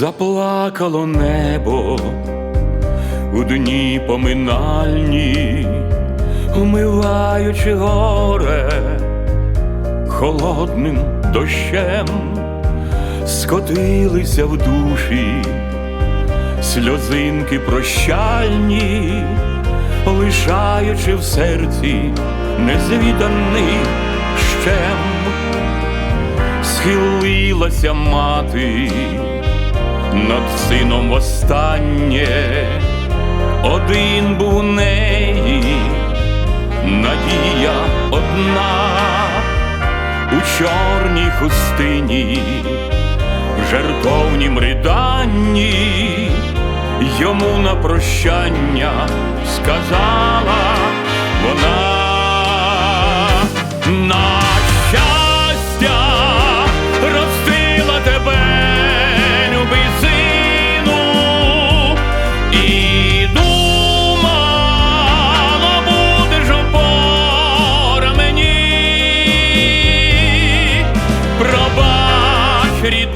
Заплакало небо. У дні поминальні, умиваючи горе холодним дощем, скотилися в душі сльозинки прощальні, лишаючи в серці незвіданий щем, схилилася мати над сином востаннє, один був неї, надія одна. У чорній хустині, в жертовнім риданні, йому на прощання сказала вона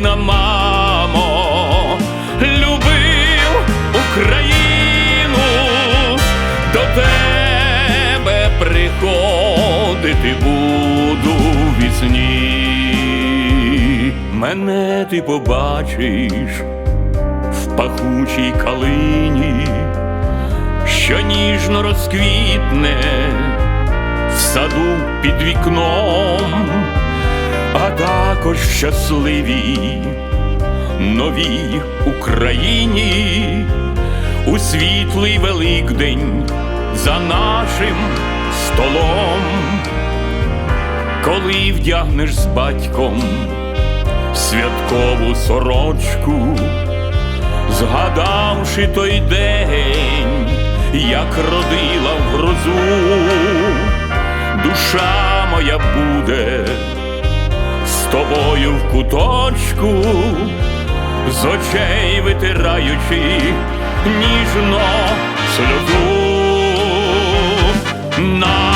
рідна мамо, любив Україну, до тебе приходити буду вісні. Мене ти побачиш в пахучій калині, що ніжно розквітне в саду під вікном, а також щасливій новій Україні. У світлий Великдень за нашим столом, коли вдягнеш з батьком святкову сорочку, згадавши той день, як родила в грозу, душа моя буде з тобою в куточку, з очей витираючи ніжно сльозу. На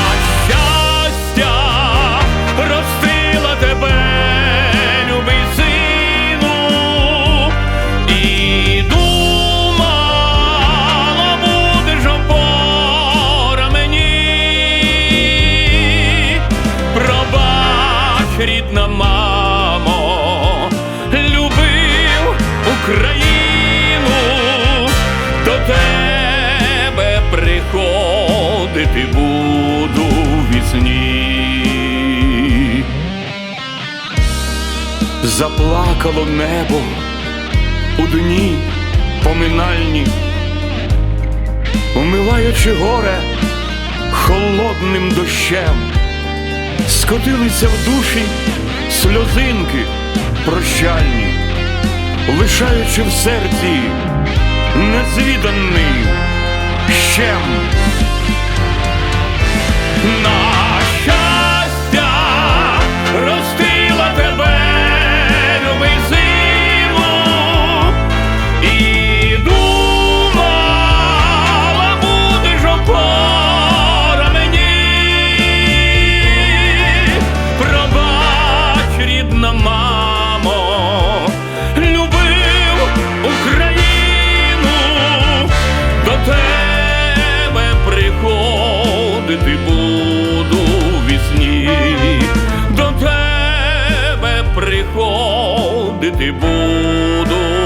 рідна мамо, любив Україну, до тебе приходити буду вісні. Заплакало небо у дні поминальні, умиваючи горе холодним дощем, скотилися в душі сльозинки прощальні, лишаючи в серці незвіданий щем. Тебе буду